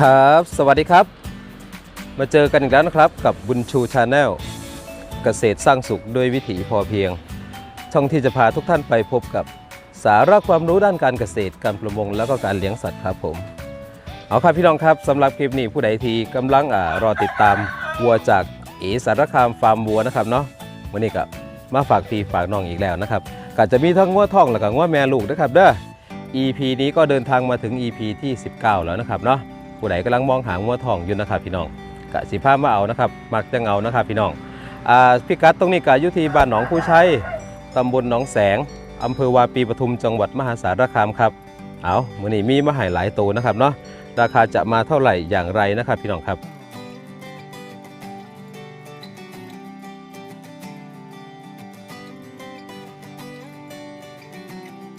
ครับ สวัสดีครับ มาเจอกันอีกแล้วนะครับกับบุญชูชาแนลเกษตรสร้างสุขด้วยวิถีพอเพียง ช่องที่จะพาทุกท่านไปพบกับสาระความรู้ด้านการเกษตรการประมงแล้วก็การเลี้ยงสัตว์ครับผม เอาครับพี่น้องครับสำหรับคลิปนี้ผู้ใดทีกำลังอ่ารอติดตามวัวจากเอสารคามฟาร์มวัวนะครับเนาะวันนี้ก็มาฝากพี่ฝากน้องอีกแล้วนะครับก็จะมีทั้งงัวทองและก็งัวแม่ลูกนะครับเด้อ EP นี้ก็เดินทางมาถึง EP ที่ 19 แล้วนะครับเนาะ ผู้ใดกำลังมองหางัวทองอยู่นะครับพี่น้องกะสิพามาเอานะครับ มักจะเอานะครับพี่น้องอ่าพิกัดตรงนี้ก็อยู่ที่บ้านหนองผู้ชัยตำบลหนองแสงอำเภอวาปีปทุมจังหวัดมหาสารคามครับเอามื้อนี้มีมาให้หลายตัวนะครับเนาะราคาจะมาเท่าไหร่อย่างไรนะครับพี่น้องครับ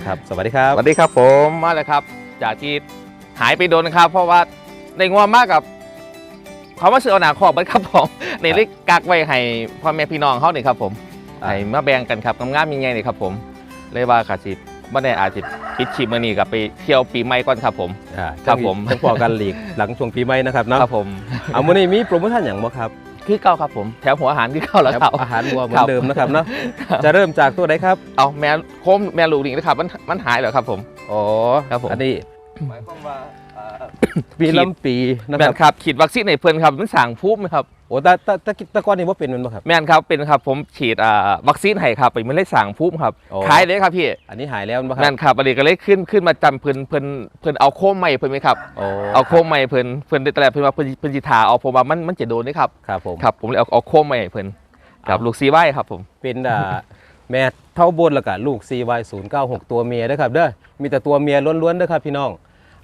ครับสวัสดีครับ สวัสดีครับผมมาเลยครับ จากที่หายไปโดนนะครับ เพราะว่า ในงัวมากกับเขามาซื้อเอาหนาขอบไปครับผมในเล็กกักไว้ให้พ่อแม่พี่น้องเขาเนี่ยครับผมอ่าให้มาแบ่งกันครับงามๆยังไงนี่ครับผม เลยว่าขาสิไม่ได้อาจจะปิดชิมมานี่กับไปเที่ยวปีใหม่ก่อนครับผมอ่าครับผมต้องพอกันหลีกหลังช่วงปีใหม่นะครับเนาะครับผมเอามื้อนี้มีโปรโมชั่นอย่างบ่ครับคือเก้าครับผมแถวหัวอาหารคือเก้าแล้วครับอาหารวัวเหมือครันบเดิมนะครับเนาะจะเริ่มจากตัวไหนครับเอาแม่โคมแม่ลูกนี่นะครับมันมันหายแล้วครับผมอ๋อครับผมอันนี้หมายความว่า ปีลำปีนะแม่ครับนครับฉีดวัคซีนในเพื่อนครับมันสั่งพูบไหมครับโอ้แต่แต่แต่แต่ก่อนนี่ว่าเป็นแมันบ่ครับ แม่นครับเป็นครับผมฉีดอ่าวัคซีนให้ครับไปมันเลยสั่งพูบครับโอ้ ขายเลยครับพี่อันนี้หายแล้วแมันบ่คแม่รับนครับอันนี้ก็เลยขึ้นขึ้นมาจำเพิ่นเพิ่นเพิ่นเอาโคมใหม่เพิ่นไหมครับโอ้เอาโคมใหม่เพิ่นเพิ่นได้แต่แรกเพิ่นว่าเพิ่นเพิ่นสิทาเอาผมว่ามันมันจะโดนนี่ครับครับผม ครับผมเลยเอาเอาโคมใหม่ให้เพิ่นกับเอาลูกซีไว้ครับผม เป็นอ่าแม่เท่าบนแล้วก็ลูก CY096 ตัวเมียเด้อครับเด้อมีแต่ตัวเมียล้วนๆเด้อครับพี่น้อง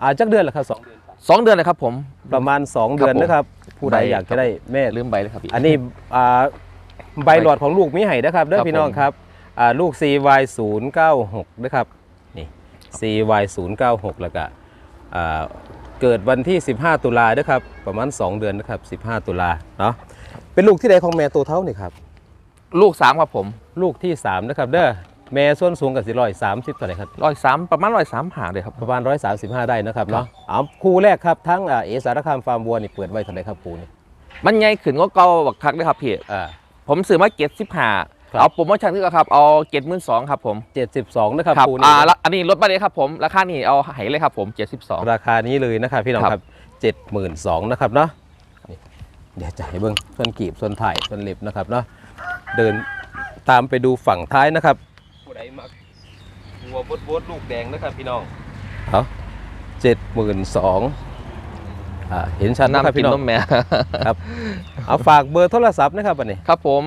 อ่าจักเดือนละครับสองเดือนสองเดือนเลยครับผม ประมาณ 2 เดือนผมนะครับ ผู้ใดใบอยากจะได้แม่ลืมใบเลยครับพี่ อันนี้อ่าใบหลอดของลูกมีให้นะครับเด้อครับพี่น้องผมครับอ่าลูก CY096 นะครับนี่ CY096 แล้วก็อ่าเกิดวันที่ 15 ตุลาเด้อครับประมาณ 2 เดือนนะครับ 15 ตุลาเนาะเป็นลูกที่ใดของแม่ตัวเท่านี่ครับ ลูกสามครับผม ลูกที่3นะครับเด้อ แม่ส่วนสูงกับสิร้อยสามสิบเท่าไหร่ครับร้อยสามประมาณร้อยสามหาเลยครับประมาณ135ได้นะครับเนาะเอาคู่แรกครับทั้งอ่าเอสารคามฟาร์มวัวนี่เปิดไว้เท่าไหร่ครับคู่นี่มันใหญ่ขึ้นก็เก่าบักคักเลยครับพี่อ่าผมซื้อมาเก็ตสิบห้าครับเอาโปรโมชั่นที่ครับเอาเก็ตหมื่นสองครับผม72นะครับครับคู่อ่านี้แล้วอันนี้ลดมาเลยครับผมราคานี่เอาให้เลยครับผมเจ็ดสิบสองราคานี้เลยนะครับพี่น้องครับครับเจ็ดหมื่นสองนะครับเนาะนี่เดี๋ยวจะให้เบิ้งส่วนกีบส่วนถ่ายส่วนเล็บนะครับเนาะเดินตามไปดูฝั่งท้ายนะครับ ผู้ใดมักวัวบดบดลูกแดงนะครับพี่น้องเอาเจ็ดหมื่นสองอ่าเห็นชัดนะครับน้ำกิพี่นน้องนมแม่ครับเอาฝากเบอร์โทรศัพท์นะครับอันนี้ครับผม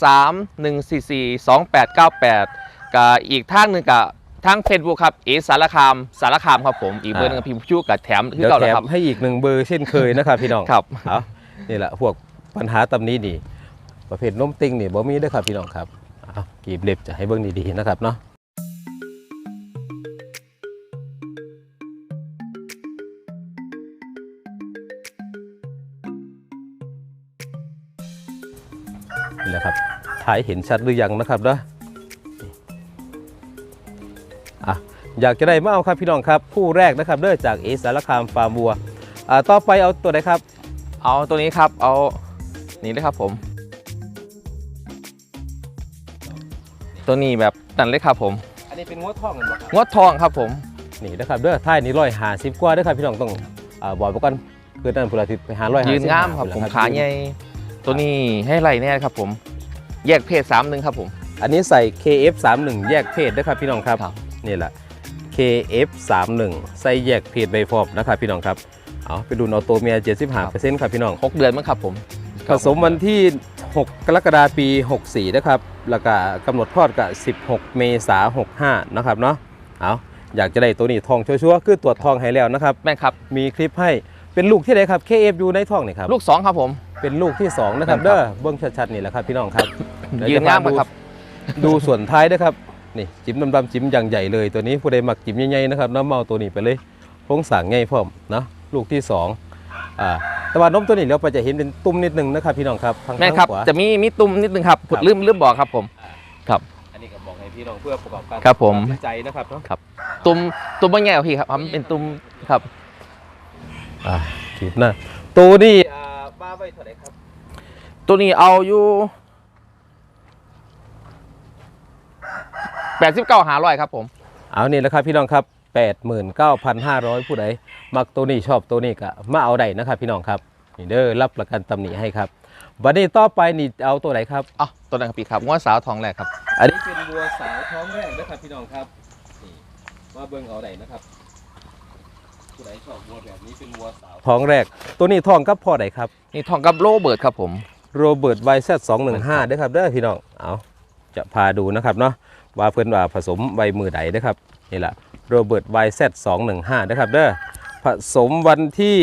083 144 2898กับอีกทางหนึ่งกับทางเฟซบุ๊กครับเอสารคามสารคามครับผมอีกเบอร์หนึงกับพิมพ์ชูกับแถมคือเดี๋ยวเก่าแถแล้วมครับให้อีกหนึ่งเบอร์เช่นเคยนะครับพี่น้องครับเอานี่แหละพวกปัญหาตำนี้นี่ประเภทนมติงนี่บ่มีเด้อครับพี่น้องครับ เอากีบเล็บจะให้เบิ้งดีๆนะครับเนาะนี่แหละครับถ่ายเห็นชัดหรือยังนะครับเนาะอะอยากจะได้มาเอาครับพี่น้องครับผู้แรกนะครับเด้อจากเอสารคามฟาร์มวัวอ่าต่อไปเอาตัวไหนครับ เอาตัวนี้ครับ เอานี่เลยครับผม ตัวนี้แบบนั่นเลยครับผมอันนี้เป็นงวดทองกันบ่ครับงดทองครับผม นี่นะครับเด้อท้ายนี่ร้อยหาสิบกว่าเด้อครับพี่น้องต้องอ่าบอกไว้ก่อนคือนั่นพุทธิไปหาร้อยยืนงามครับผมขาใหญ่ตัวนี้ให้ไหลแน่ครับผม แยกเพศสามหนึ่งครับผม อันนี้ใส่ KF31 แยกเพศนะครับพี่น้องครับ ครับ นี่แหละ KF31 ใส่แยกเพศใบฟอบนะครับพี่น้องครับ เอาไปดูนเอาตัวเมีย75%ครับพี่น้อง หกเดือนมั้งครับผมผสมวันที่ 6 กรกฎาคมปี 64 นะครับ แล้วก็กำหนดคลอดกับ 16 เมษายน65 นะครับเนาะ เอาอยากจะได้ตัวนี้ทองชัวร์ๆคือตรวจทองให้แล้วนะครับ แม่นครับ มีคลิปให้เป็นลูกที่ไหนครับ KF อยู่ในท้องนี่ครับ ลูกสองครับผม เป็นลูกที่ 2 นะครับแม่นครับเด้อเบิ้งชัดๆนี่แหละครับพี่น้องครับเดี๋วยืนจะพงามดูครับ ดูส่วนท้ายนะครับ นี่จิ้มดำๆจิ้มอย่างใหญ่เลยตัวนี้ผู้ใดมักจิ้มใหญ่ๆนะครับน้ำเมาตัวนี้ไปเลยโครงสร้างใหญ่พร้อมนะลูกที่สอง อ่าแต่ว่านมตัวนี้เราไปจะเห็นเป็นตุ้มนิดนึงนะครับพี่น้องครับทางแม่นครับทางขวา จะมีมีตุ่มนิดนึงครับครับ ลืมลืมบอกครับผม ครับ อันนี้ก็บอกให้พี่น้องเพื่อประกอบการครับผม ตัดสินใจนะครับเนาะตุ่มตุ่มบางแง่พี่ครับมันเป็นตุ่มครับอ่าคลิปหน้าตัวนี้อ่าบ้าไว้เท่าไหร่ครับตัวนี้เอาอยู่แปดสิบเก้าหาร้อยครับผม เอานี่แหละครับพี่น้องครับ 89,500 ผู้ใดมักตัวนี้ชอบตัวนี้ก็มาเอาได้นะครับพี่น้องครับนี่เด้อรับประกันตำหนิให้ครับวันนี้ต่อไปนี่เอาตัวไหนครับอ๋อตัวนั้นครับพี่ครับงวดสาวทองแรกครับ อันนี้เป็นวัวสาวท้องแรกนะครับพี่น้องครับนี่มาเบิ่งเอาได้นะครับผู้ใดชอบวัวแบบนี้เป็นวัวสาวท้องแรก ตัวนี้ท้องกับพ่อใดครับนี่ทองกับโรเบิร์ตครับผมโรเบิร์ตไวเซตสองหนึ่งห้าด้วยครับเด้อพี่น้องเอาจะพาดูนะครับเนาะว่าเพื่อนว่าผสมใบมือใดนะครับนี่แหละ โรเบิร์ตไวเซตสองหนึ่งห้านะครับเด้อผสมวันที่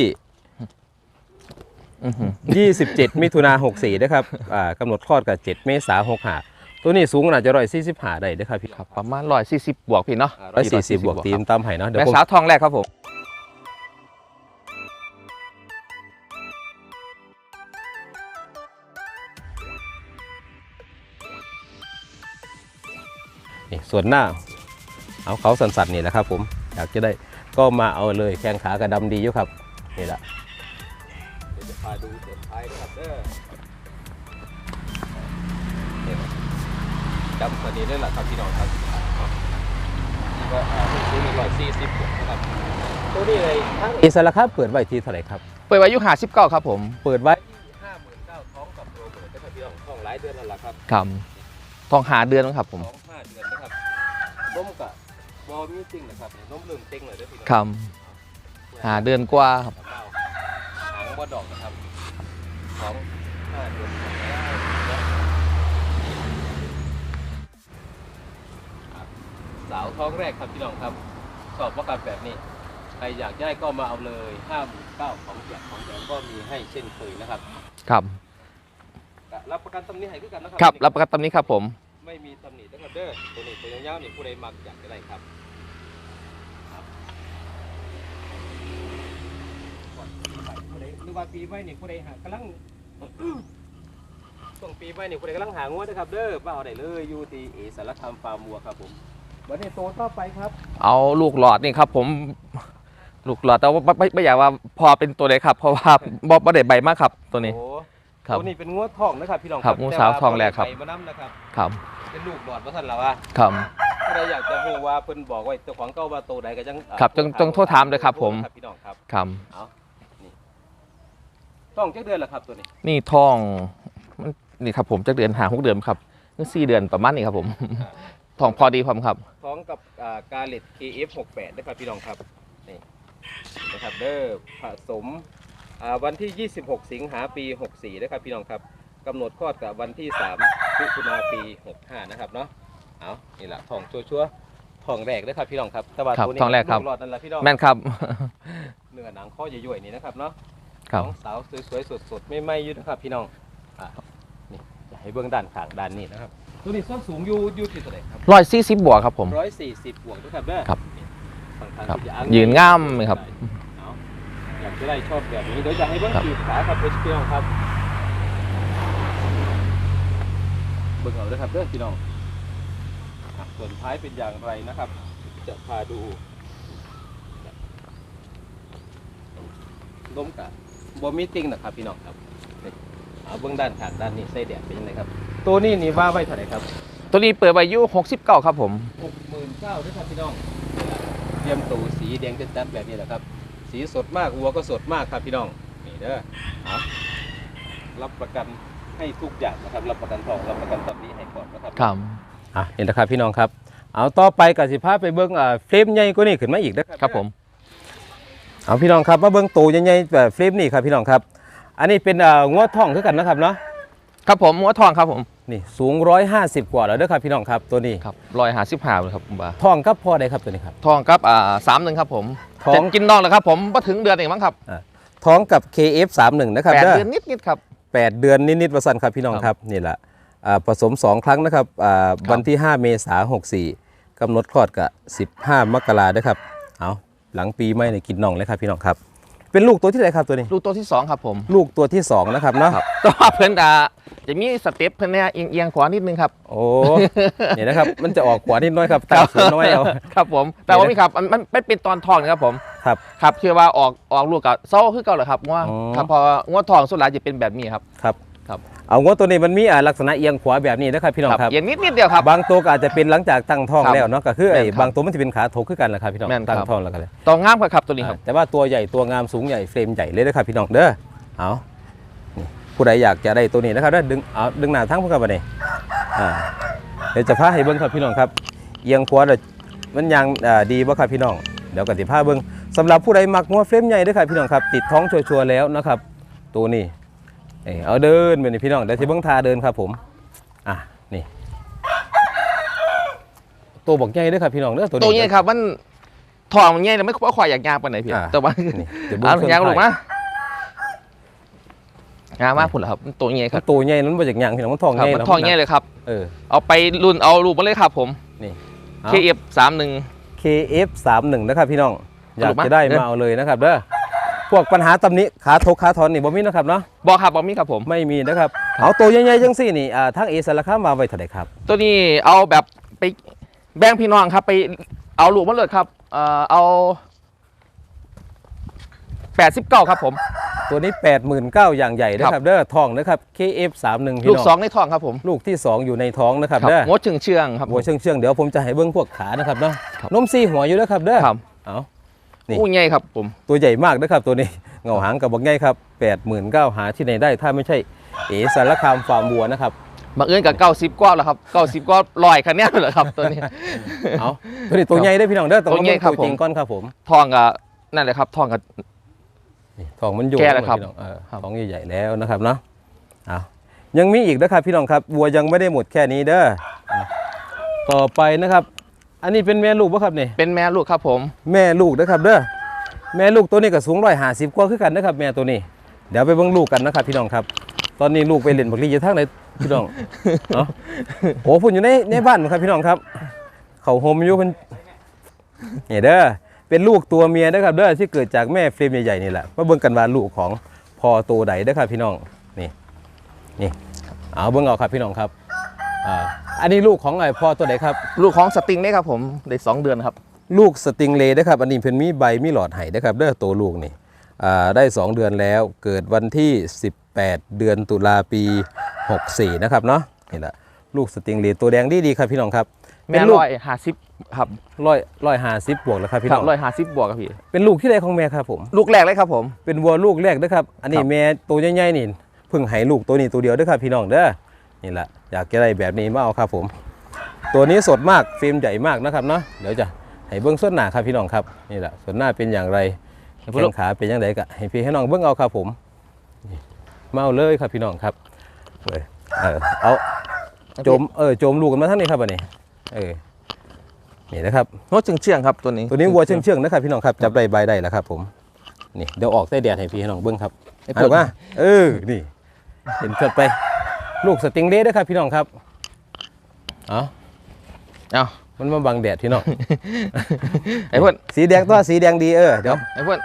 อื้อหือ27มิถุนา64นะครับอ่ากำหนดคลอดกับ7เมษายน65ตัวนี้สูงน่าจะร้อยสี่สิบห้าได้เด้อครับพี่ครับประมาณร้อยสี่สิบบวกพี่เนาะร้อยสี่สิบบวกตีมตามไห้เนาะเดี๋ยวแม่ผมสาวทองแรกครับผมนี่ส่วนหน้า เอาเขาสันๆนี่แหละครับ ผมอยากจะได้ก็มาเอาเลยแข้งขากระดำดีอยู่ครับนี่แหละเดี๋ยวจะพาดูส่วนท้ายนะครับเด้อนี่ครับดำกว่านี้เลยล่ะครับพี่น้องครับนี่ก็อ่าเป็นซื้อร้อยสี่สิบนะครับตัวนี้เลยทั้งอิสระครับเปิดไว้ที่เท่าไหร่ครับ เปิดไว้อายุห้าสิบเก้าครับผม เปิดไว้ที่ห้าหมื่นเก้าท้องกับโรเบิร์ตนะครับพี่น้องท้องหลายเดือนแล้วล่ะครับครับทองหาเดือนครับผมสองห้าเดือนนะครับนมกับ บอมีจริงนะครับนมเริ่มเต็งเลยเด้อพี่น้องครับหาเดือนกว่าครับสำเนาหางบดดอกนะครับสองห้าเดือนสาวท้องแรกครับพี่น้องครับชอบว่าการแบบนี้ใครอยากได้ก็มาเอาเลยห้าหมื่นเก้าของแจกของแถมก็มีให้เช่นเคยนะครับ ครับก็รับประกันตำหนี้ให้ด้วยกันนะครัครับ รับประกันตำนี้ครับผม ไม่มีตำหนินะครับเด้อตัวนี้ตัวยาวๆนี่ผู้ใดมักอยากจะได้ครับครับก่อนปีใหม่ผู้ใดหรือว่าปีใหม่นี่ผู้ใดหากำลัง ช่วงปีใหม่นี่ผู้ใดกำลังหางวดนะครับ เด้อมาเอาได้เลยอยู่ที่เอสารคามฟาร์มวัวครับผมวันนี้โตต่อไปครับ เอาลูกหลอดนี่ครับ ผมลูกหลอดแต่ว่าไม่ไม่ไม่อยากว่าพอเป็นตัวเลยครับ เพราะว่าบอบได้ใบมากครับ ตัวนี้ โอ้ครับตัวนี้เป็นงวดทองนะครับพี่น้องครับงวดสาวทองแรกครับแต่ว่าบ่ได้ไปมานํนะครับครับ เป็นลูกหลอดว่าท่านละว่าครับ ถ้าใครอยากจะรู้ว่าเพิ่นบอกไว้เจ้าของเก่าว่าโตใดก็จังครับจงจงโทรถามเลยครับผมครับพี่น้องครับครับ เอานี่ต้องจักเดือนละครับตัวนี้นี่ทองมันนี่ครับผมจะเดือนหาหกเดือนครับนี่สี่เดือนประมาณนี้ครับผม ทองพอดีพร้อมครับ พร้อมกับอ่ากาเลต KF68 นะครับพี่น้องครับนี่นะครับเด้อผสมอ่าวันที่ 26 สิงหาปี 64นะครับพี่น้องครับกำหนดคลอดกับวันที่3 มิถุนาปี 65 นะครับเนาะเอานี่แหละทองชัวร์ๆทองแรกนะครับพี่น้องครับแต่ว่าครับตัวนี้ทองแรกครับลูหลอดนั่นแหละพี่น้องแม่นครับ เนื้อหนังข้อย่อยๆนี่นะครับเนาะครับ น้องสาวสวยๆสดๆไม่ไหม้อยู่นะครับพี่น้องอะนี่จะให้เบื้องด้านข้างด้านนี้นะครับตัวนี้ส้นสูงอยู่อยู่ที่ตัวไหนครับ ร้อยสี่สิบบวกครับผม ร้อยสี่สิบบวกด้วยครับเด้อครับนี่ฝั่งทางครับที่จะอ้างยืนง่ามเลยครับเอาอยากจะได้ชอบแบบนี้เดี๋ยวจะให้เบื้องครับ ขีดขาครับพี่น้องครับ เบื้องเอาด้วยครับเด้อพี่น้องอะส่วนท้ายเป็นอย่างไรนะครับ จะพาดูล้มกับบอมีติ้งนะครับพี่น้องครับนี่เอาเบื้องด้านข้างด้านนี้ไส้แดดเป็นยังไงครับ ตัวนี้นี่ว่าไว้เท่าไหร่ครับ ตัวนี้เปิดไว้อายุหกสิบเก้าครับผมหกหมื่นเก้าด้วยครับพี่น้องนี่แหละเตรียมตูสีแดงจัดๆแบบนี้แหละครับ สีสดมากวัวก็สดมากครับพี่น้องนี่เด้อเอารับประกัน ให้ทุกอย่างนะครับรับประกันทองรับประกันตำหนี้ให้ก่อนนะครับครับอะนี่แหละครับพี่น้องครับ เอาต่อไปกับสิพาไปเบิ้งอ่าเฟรมใหญ่กว่านี้ขึ้นมาอีกนะครับครับผม เอาพี่น้องครับมาเบิ้งตูใหญ่ๆแบบเฟรมนี่ครับพี่น้องครับ อันนี้เป็นอ่างวดทองคือกันนะครับเนาะครับผมหัวทองครับผมนี่สูง 150 กว่าแล้วเด้อครับพี่น้องครับตัวนี้ครับร้อยหาสิบห้าเลยครับผมว่าทองกับพ่อใดครับตัวนี้ครับ ทองครับอ่าสามหนึ่งครับผมทองจะกินนอกเลยครับผมมาถึงเดือนเองมั้งครับท้องกับ KF31 นะครับแปดเด้อเดือนนิดๆครับ 8 เดือนนิดๆวสันครับพี่น้องครับครับนี่แหละอ่าผสม 2 ครั้งนะครับอ่าครับวันที่ 5 เมษายน64กำหนดคลอดกับ15 มกราด้วยครับเอาหลังปีใหม่เนี่ยกินน่องเลยครับพี่น้องครับ เป็นลูกตัวที่ไหนครับตัวนี้ ลูกตัวที่สองครับผมลูกตัวที่สองนะครับเนาะครับแต่ว่าเพิ่นอะจะมีสเต็ปเพิ่นเนี่ยเอียงๆขวานิดนึงครับ โอ้นี่นะครับมันจะออกขวานิดน้อยครับตามเสียน้อยเอาครับผม แต่ว่ามีครับมันมันมันเป็นตอนทองนะครับผมครับครับเชื่อว่าออกออกลูกกับเศร้าคือเก่าเหรอครับว่าอ๋อครับพองวดทองสุดหลายจะเป็นแบบนี้ครับครับครับ เอางวตัวนี้มันมีอ่าลักษณะเอียงขวาแบบนี้นะครับพี่น้องครับเอียงนิดนิดเดียวครับบางตัวก็อาจจะเป็นหลังจากตั้งท้องครับแล้วเนาะก็คือไอ้แม่นครับบางตัวมันจะเป็นขาโถกขึ้นกันแหละครับพี่น้องแม่นครับตั้งท้องแล้วกันเลยตองงามครับครับตัวนี้ครับอ่าแต่ว่าตัวใหญ่ตัวงามสูงใหญ่เฟรมใหญ่เลยนะครับพี่น้องเด้อเอานี่ผู้ใดอยากจะได้ตัวนี้นะครับเด้อดึงเอาดึงหน้าทั้งพวกกันไปนี่อ่าเดี๋ยวจะพาให้เบิ้งครับพี่น้องครับเอียงขวาเด้อมันยังอ่าดีบ่ครับพี่น้องเดี๋ยวกันสิพาเบิ้งสำหรับผู้ใดมักงัวเฟรมใหญ่เด้อครับพี่น้องครับ ติดท้องชัวร์ๆแล้วนะครับ ตัวนี้ เอ้ยเอาเดินไปนี่พี่น้องเดี๋ยวสิเบิ้งทาเดินครับผม อะนี่ตัวบอกใหญ่เด้อครับพี่น้องเด้อตัวนี้ ตัวนี้ครับมันทองมันใหญ่แต่ไม่ค่อยควายอยากยางปานไหนพี่อ่า แต่ว่านี่เดี๋ยวเบิ้งเอาเครื่องยางลูกท้มายางมากผุนเหรอครับมันตัวใหญ่ครับตัวใหญ่นั้นมาจากหยังพี่น้องมันทองครับใหญ่มันแล้วทองใหญ่เลยครับ เออ เอาไปรุ่นเอาลูกมาเลยครับผม นี่เอา KF 3 1 KF 3 1นะครับพี่น้อง อยากสรุปมั้ยจะได้เด้อมาเอาเลยนะครับเด้อ พวกปัญหาตำหนี้ขาทกขาถอนนี่บ่มีนะครับเนาะบอครับบอมีครับผม ไม่มีนะครับเอาตัวใหญ่ๆจังซี่นี่อ่าทางเอสารคามมาไว้เท่าไหร่ครับ ตัวนี้เอาแบบไปแบ่งพี่น้องครับ ไปเอาลูกมาเลยครับเอ่อเอา89ครับผม ตัวนี้ 89,000อย่างใหญ่นะครับเด้อทองนะครับ KF 3 1 พี่ลูกน้สอองงในท้องครับผมลูกที่2อยู่ในท้องนะครับครับเด้อ งดเชื่องเชื่องๆครับหัวเชื่องเชื่องๆเดี๋ยวผมจะให้เบิ่งพวกขานะครับเนาะครับนมซี่หัวอยู่นะครับเด้อครับ เอา นี่อู้ใหญ่ครับผมตัวใหญ่มากนะครับตัวนี้เงาหางกับบักใหญ่ครับ89,000หาที่ไหนได้ถ้าไม่ใช่เอสารคามฟาร์มวัวนะครับมาเอื้อนกับเก้าสิบกว่าแล้วครับเก้าสิบกว่าลอยคันเนี้ยเหรอครับตัวนี้เอาตัวนี้ตัวใหญ่ได้อพี่น้องเด้อต้องตัวใหญ่มาครับตัวจริงผมก้อนครับผมทองกับนั่นแหละครับทองกับนี่ทองมันอยู่แก่แล้วครับพี่น้องเออครับทองใหญ่ๆแล้วนะครับเนาะเอายังมีอีกนะครับพี่น้องครับวัวยังไม่ได้หมดแค่นี้เด้ออะต่อไปนะครับ อันนี้เป็นแม่ลูกปะครับนี่เป็นแม่ลูกครับผม แม่ลูกนะครับเด้อแม่ลูกตัวนี้ก็สูงร้อยห้าสิบกว่าคือกันนะครับ แม่ตัวนี้ เดี๋ยวไปเบิ่งลูกกันนะครับ พี่น้องครับ ตอนนี้ลูกไปเล่นบักลีอยู่ทางไหนพี่น้องเนาะโอ้พุ่นอยู่ในในบ้านครับพี่น้องครับ เขาโฮมอยู่เพิ่นนี่เด้อเป็นลูกตัวเมียนะครับเด้อที่เกิดจากแม่เฟรมใหญ่ๆนี่แหละมาเบิ่งกันว่าลูกของพอตัวใดเด้อครับพี่น้องนี่นี่เอาเบิ่งเอาครับพี่น้องครับ อ่าอันนี้ลูกของไอ้พ่อตัวไหนครับ ลูกของสติงนี่ครับผมได้สองเดือนครับ ลูกสติงเลย์นะครับ อันนี้เพิ่นมีใบมีหลอดไห้นะครับเด้อตัวลูกนี่อ่าได้ 2 เดือนแล้วเกิดวันที่ 18 เดือนตุลาปี 64 นะครับเนาะนี่แหละลูกสติงเลย์ตัวแดงดีดีๆครับพี่น้องครับแม่ลูกร้อยห้าสิบครับร้อยร้อยห้าสิบบวกแล้วครับพี่ครัน้บองร้อยห้าสิบบวกครับพี่ เป็นลูกที่ใดของแม่ครับผม ลูกแรกเลยครับผม เป็นวัวลูกแรกนะครับ อันนี้ครับ แม่ตัวใหญ่ๆนี่เพิ่งให้ลูกตัวนี้ตัวเดียวเด้อครับพี่น้องเด้อ นี่แหละอยากจะได้แบบนี้มาเอาครับผม ตัวนี้สดมากฟิล์มใหญ่มากนะครับเนาะเดี๋ยวจะให้เบิ้งส่วนหน้าครับพี่น้องครับนี่แหละส่วนหน้าเป็นอย่างไรแข้งขาเป็นอย่างไรก็ให้พี่ให้น้องเบิ้งเอาครับผมนี่มาเอาเลยครับพี่น้องครับเออเออเอาโจมเออโจมลูกกันมาทั้งนี้ครับอันนี้เออนี่นะครับงดเชื่องเชื่องๆครับตัวนี้ตัวนี้วัวเชื่องเชื่องๆนะครับพี่น้องครับจับได้ใบได้แล้วครับ ผมนี่เดี๋ยวออกใต้แดดให้พี่ให้น้องเบิ้งครับไอ้เอาพวกมาเออนี่เห็นเกิดไป ลูกสติงเด้ด้วยครับ พี่น้องครับ เอาเอามันมาบังแดดพี่น้อง ไอ้เพื่อนสีแดงตัวสีแดงดีเออ เดี๋ยว ไอ้เพื่อน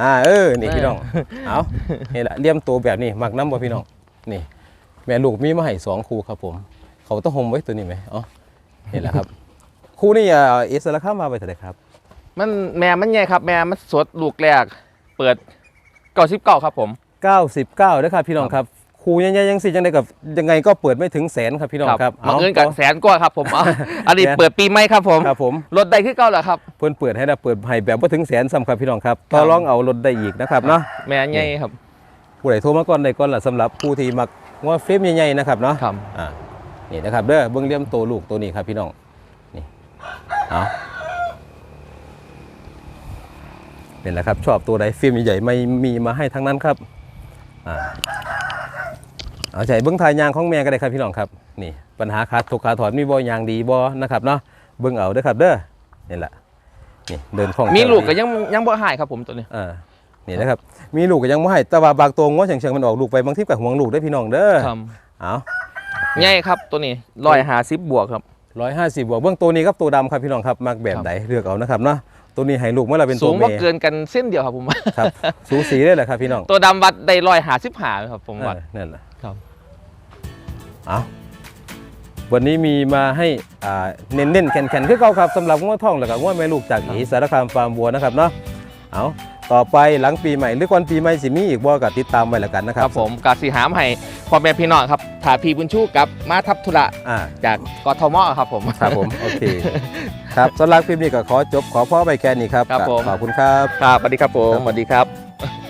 อ่าเออ นี่พี่น้อง เอานี่แหละเลี่ยมตัวแบบนี้มักน้ำบ่พี่น้อง นี่ แม่ลูกมีมาให้สองคู่ครับผม เขาต้องห่มไว้ตัวนี้ไหมอ๋อนี่แหละครับ คู่นี่อ่าเอสระข้ามมาไปเท่าไหร่ครับ มันแม่มันใหญ่ครับ แม่มันสดลูกแรก เปิดเก้าสิบเก้าครับผม99นะครับพี่น้องครับ ครูยังยังสิยังไงกับยังไงก็เปิดไม่ถึงแสนครับพี่น้องครับมาเงินกับแสนกว่าครับผมเอาอันนี้แสนเปิดปีใหม่ครับผมครับผมรถได้ขึ้นเก้าแล้วครับเพิ่นเปิดให้นะเปิดให้แบบว่าถึงแสนซ้ำครับพี่น้องครับครัต่อบรองเอารถได้อีกนะครับเนาะแม่ใหญ่ครับ ผู้ใดโทรมาก่อนได้ก่อนล่ะสำหรับผู้ที่มักว่าเฟรมใหญ่ๆนะครับเนาะครับอ่านี่นะครับเด้อเบิ่งเหลี่ยมตัวลูกตัวนี้ครับพี่น้องนี่เอาเป็นแหละครับชอบตัวใดฟิล์มใหญ่ๆไม่มีมาให้ทั้งนั้นครับอ่า เอาใจเบิ้งทายยางของแม่ก็ได้ครับพี่น้องครับนี่ปัญหาขาดถกขาถอนมีบ่ยางดีบ่นะครับเนาะเบิ้งเอาเด้อครับเด้อนี่แหละนี่เดินคล่องมีแคล่วลูกดีก็ยังยังบ่หายครับผมตัวนี้อ่านี่นะครับมีลูกก็ยังไม่ให้แต่ว่าบางตัวง้อเฉียงๆมันออกลูกไปบางทีกับห่วงลูกได้อพี่น้องเด้อครับเอาใหญ่ครับตัวนี้ร้อยห้าสิบบวกครับร้อยห้าสิบบวกเบื้องตัวนี้ครับตัวดำครับพี่น้องครับมักแบบครับไหนเลือกเอานะครับเนาะตัวนี้ให้ลูกเมื่อเราเป็นสูตัวงเมว่าย์เกินกันเส้นเดียวครับผมครับสูสีได้เลยครับพี่น้องตัวดำวัดได้ร้อยหาสิบหาครับผมวัดเออนั่นแหละครับ เอาวันนี้มีมาให้อ่าเน้นๆแข็งๆคือเก่าครับสำหรับง้วทองแล้วก็ง้วแม่ลูกจากอีสารคามฟาร์มวัวนะครับเนาะเอาต่อไปหลังปีใหม่หรือก่อนปีใหม่สิมีอีกบ่ก็ติดตามไว้แล้วกันนะคครัรับบผมกาสีหามให้พ่อแม่พี่น้องครับถาพีบุญชูกับมาทับธุระอ่าจากกทมครับผมครับผมโอเคครับสำหรับคลิปนี้ก็ขอจบขอพ่อไปแค่นี้ครับครับผมขอบคุณครับครับสวัสดีครับผมครับสวัสดีครับ